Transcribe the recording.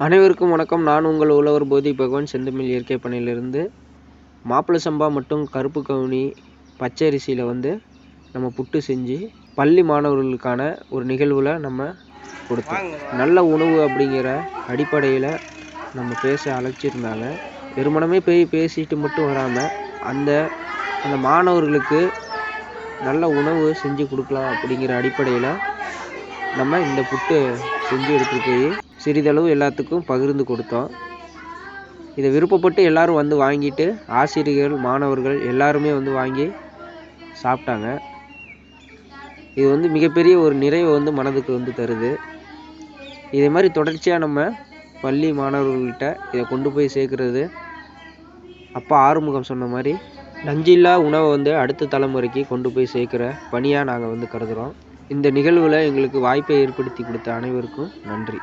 அனைவருக்கும் வணக்கம். நான் உங்கள் உழவர் போதி பகவான். செந்தமிழ் இயற்கை பணியிலிருந்து மாப்பிள்ளை சம்பா மற்றும் கருப்பு கவுனி பச்சை அரிசியில் வந்து நம்ம புட்டு செஞ்சு பள்ளி மாணவர்களுக்கான ஒரு நிகழ்வில் நம்ம கொடுத்தோம். நல்ல உணவு அப்படிங்கிற அடிப்படையில் நம்ம பேச அழைச்சிருந்தாங்க. வெறுமனமே போய் பேசிட்டு மட்டும் வராமல் அந்த அந்த மாணவர்களுக்கு நல்ல உணவு செஞ்சு கொடுக்கலாம் அப்படிங்கிற அடிப்படையில் நம்ம இந்த புட்டு செஞ்சு எடுத்துகிட்டு போய் சிறிதளவு எல்லாத்துக்கும் பகிர்ந்து கொடுத்தோம். இதை விருப்பப்பட்டு எல்லாரும் வந்து வாங்கிட்டு ஆசிரியர்கள் மாணவர்கள் எல்லாருமே வந்து வாங்கி சாப்பிட்டாங்க. இது வந்து மிகப்பெரிய ஒரு நிறைவை வந்து மனதுக்கு வந்து தருது. இதே மாதிரி தொடர்ச்சியாக நம்ம பள்ளி மாணவர்கள்கிட்ட இதை கொண்டு போய் சேர்க்குறது. அப்பா ஆறுமுகம் சொன்ன மாதிரி நஞ்சில்லா உணவை வந்து அடுத்த தலைமுறைக்கு கொண்டு போய் சேர்க்குற பணியாக நாங்கள் வந்து கருதுகிறோம் இந்த நிகழ்வில் எங்களுக்கு வாய்ப்பை ஏற்படுத்தி கொடுத்த அனைவருக்கும் நன்றி.